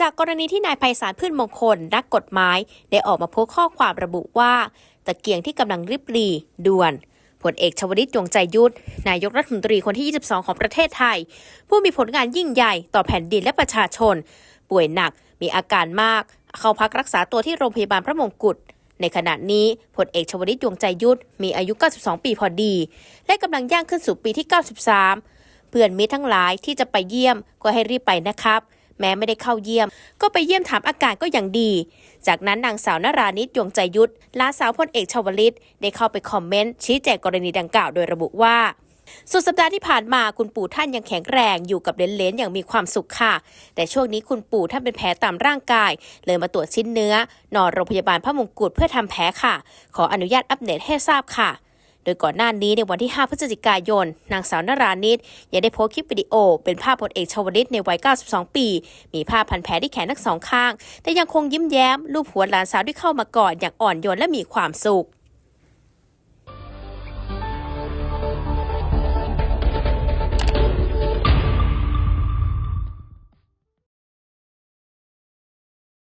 จากกรณีที่นายไพศาลพืชมงคลนักกฎหมาย ได้ออกมาโพสต์ข้อความระบุว่า ตะเกียงที่กำลังริบหรีด่วนผลเอกชวลิตยงใจยุทธนายกรัฐมนตรีคนที่ 22 ของประเทศไทย ผู้มีผลงานยิ่งใหญ่ต่อแผ่นดินและประชาชน ป่วยหนักมีอาการมาก เข้าพักรักษาตัวที่โรงพยาบาลพระมงกุฎในขณะนี้พลเอกชวลิตยงใจยุทธมีอายุ 92 ปีพอดี และกำลังย่างขึ้นสู่ปีที่ 93 เพื่อนมิตรทั้งหลายที่จะไปเยี่ยมก็ให้รีบไปนะครับ แม้ไม่ได้เข้าเยี่ยม ก็ไปเยี่ยมถามอาการก็ยังดี จากนั้นนางสาวนารานิตยงใจยุทธลาสาวพลเอกชวลิต ได้เข้าไปคอมเมนต์ชี้แจงกรณีดังกล่าวโดยระบุว่าสุดสัปดาห์ที่ผ่านมาคุณปู่ท่านยังแข็งแรงอยู่กับเลนๆอย่างมีความสุขค่ะ แต่ช่วงนี้คุณปู่ท่านเป็นแผลตามร่างกาย เลยมาตรวจชิ้นเนื้อ นอนโรงพยาบาลพระมงกุฎเพื่อทำแผลค่ะ ขออนุญาตอัปเดตให้ทราบค่ะ โดยก่อนหน้านี้ในวันที่ 5 พฤศจิกายน นางสาวนารานิตยังได้โพสต์คลิปวิดีโอ เป็นภาพพลเอกชวลิตในวัย 92 ปี มีผ้าพันแผลที่แขนทั้งสองข้าง แต่ยังคงยิ้มแย้ม รูปหัวหลานสาวที่เข้ามากอดอย่างอ่อนโยนและมีความสุข